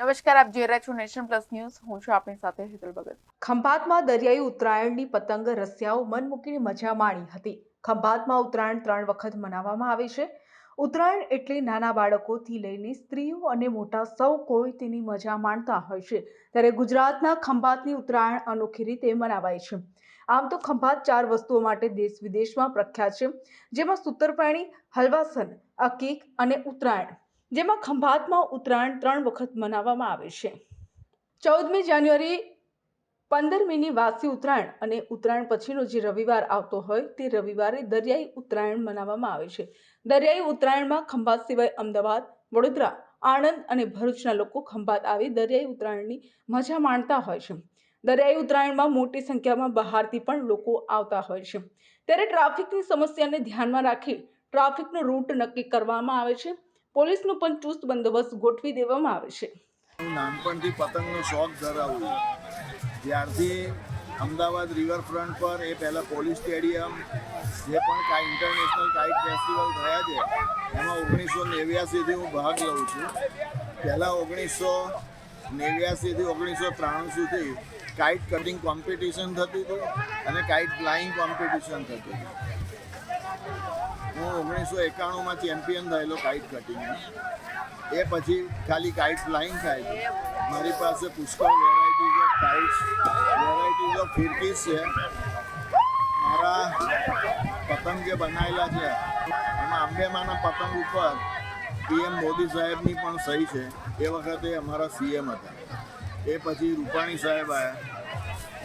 નમસ્કાર, આપ જોઈ રહ્યા છો નેશન પ્લસ ન્યૂઝ. હું છું આપની સાથે હેતલ ભગત. ખંભાતમાં દરિયાઈ ઉત્તરાયણની પતંગ રસિયાઓ મન મૂકીને મજા માણી હતી. ખંભાતમાં ઉત્તરાયણ ત્રણ વખત મનાવવામાં આવે છે. ઉત્તરાયણ એટલે નાના બાળકોથી લઈને સ્ત્રીઓ અને મોટા સૌ કોઈ તેની મજા માણતા હોય છે. ત્યારે ગુજરાતના ખંભાતની ઉત્તરાયણ અનોખી રીતે મનાવાય છે. આમ તો ખંભાત ચાર વસ્તુઓ માટે દેશ વિદેશમાં પ્રખ્યાત છે. જેમાં સૂતરપાણી, હલવાસન અકીક અને ઉત્તરાયણ. જેમાં ખંભાતમાં ઉત્તરાયણ ત્રણ વખત મનાવવામાં આવે છે. ચૌદમી જાન્યુઆરી પંદરમીની વાસી ઉત્તરાયણ અને ઉત્તરાયણ પછીનો જે રવિવાર આવતો હોય તે રવિવારે દરિયાઈ ઉત્તરાયણ મનાવવામાં આવે છે. દરિયાઈ ઉત્તરાયણમાં ખંભાત સિવાય અમદાવાદ, વડોદરા, આણંદ અને ભરૂચના લોકો ખંભાત આવી દરિયાઈ ઉત્તરાયણની મજા માણતા હોય છે. દરિયાઈ ઉત્તરાયણમાં મોટી સંખ્યામાં બહારથી પણ લોકો આવતા હોય છે. ત્યારે ટ્રાફિકની સમસ્યાને ધ્યાનમાં રાખી ટ્રાફિકનો રૂટ નક્કી કરવામાં આવે છે. પોલીસનો પણ ચુસ્ત બંદોબસ્ત ગોઠવી દેવામાં આવે છે. હું નાનપણથી પતંગનો શોખ ધરાવું જ્યારથી અમદાવાદ રિવરફ્રન્ટ પર એ પહેલાં પોલીસ સ્ટેડિયમ, જે પણ કાંઈ ઇન્ટરનેશનલ કાઇટ ફેસ્ટિવલ થયા છે, એમાં ઓગણીસો નેવ્યાસીથી હું ભાગ લઉં છું. પહેલાં ઓગણીસો નેવ્યાસીથી ઓગણીસો ત્રાણું સુધી કાઇટ કટિંગ કોમ્પિટિશન થતું હતું અને કાઇટ ફ્લાઇંગ કોમ્પિટિશન થતું હતી. ઓગણીસો એકાણુંમાં ચેમ્પિયન થયેલો કાઇટ કટિંગમાં એ પછી ખાલી કાઇટ ફ્લાઇંગ થાય છે. મારી પાસે પુષ્કળ varieties of kites varieties of ફિરકીસ છે. મારા પતંગ જે બનાવેલા છે, એમાં અંબેમાના પતંગ ઉપર પીએમ મોદી સાહેબની પણ સહી છે. એ વખતે અમારા સીએમ હતા. એ પછી રૂપાણી સાહેબ આવ્યા.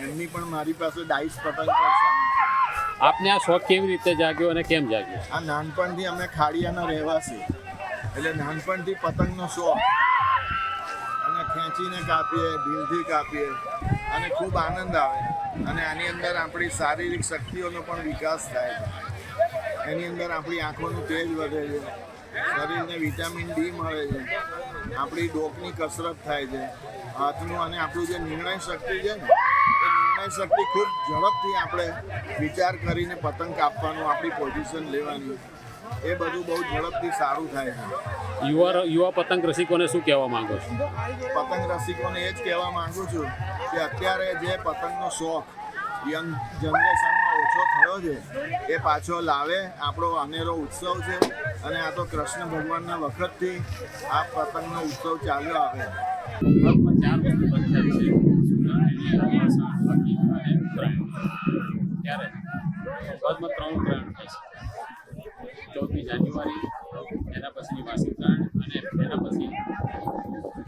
એમની પણ મારી પાસે ડાઇસ પતંગ પર આપને આ શોખ કેવી રીતે જાગ્યો અને કેમ જાગ્યો? આ નાનપણથી અમે ખાડિયાના રહેવાસી. એટલે નાનપણથી પતંગનો શોખ. અને ખેંચીને કાપીએ ઢીલથી કાપીએ. અને ખૂબ આનંદ આવે. અને આની અંદર આપણી શારીરિક શક્તિઓનો પણ વિકાસ થાય. એની અંદર આપણી આંખોનું તેજ વધે છે. શરીરને વિટામિન ડી મળે છે. આપણી ડોકની કસરત થાય છે. હાથનું અને આપણું જે નિર્ણય શક્તિ છે ને શક્તિ ખૂબ ઝડપથી આપણે વિચાર કરીને પતંગ કાપવાનું આપણી પોઝિશન લેવાની. એ બધું બહુ ઝડપથી સારું થાય છે. યુવા યુવા પતંગ રસિકોને શું કહેવા માંગો છો? પતંગ રસિકોને એ જ કહેવા માંગુ છું કે અત્યારે જે પતંગનો શોખ યંગ જનરેશનમાં ઓછો થયો છે એ પાછો લાવે. આપણો અનેરો ઉત્સવ છે અને આ તો કૃષ્ણ ભગવાનના વખતથી આ પતંગનો ઉત્સવ ચાલ્યો આવે ખંભાતમાં ચાર વસ્તુ પ્રખ્યાત છે સુતરફેણી, ઉત્તરાયણ ત્યારે અમદાવાદમાં ત્રણ ઉત્તરાયણ થાય છે ચૌદમી જાન્યુઆરી એના પછીની વાસી ઉત્તરાયણ અને એના પછી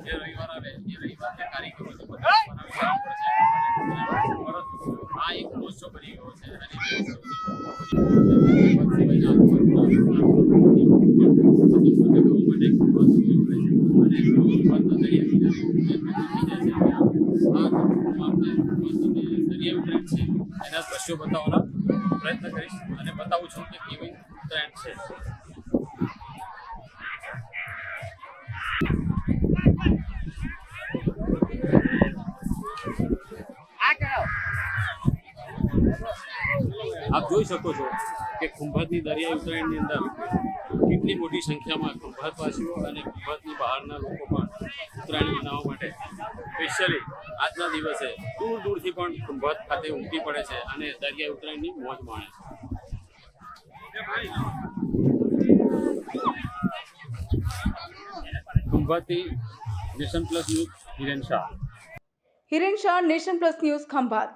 જે રવિવાર આવે એ રવિવારના કાર્યક્રમો તો બધા પરંતુ આ એક મહોત્સવ બની ગયો છે અને એના દ્રશ્યો બતાવવાના પ્રયત્ન કરીશ અને બતાવું છું કે કેવી ટ્રેન્ડ છે. આપ જોઈ શકો છો કે ખંભાતની દરિયાઈ ઉત્તરાયણની અંદર કેટલી મોટી સંખ્યામાં ખંભાતવાસીઓ અને ખંભાતની બહારના લોકો પણ ઉત્તરાયણ મનાવવા માટે સ્પેશિયલી આજના દિવસે દૂર દૂરથી પણ ખંભાત ખાતે ઉમટી પડે છે અને દરિયાઈ ઉત્તરાયણની મોજ માણે છે. ખંભાતથી Nation Plus News Hiren Shah. Hiren Shah, Nation Plus News Khambhat.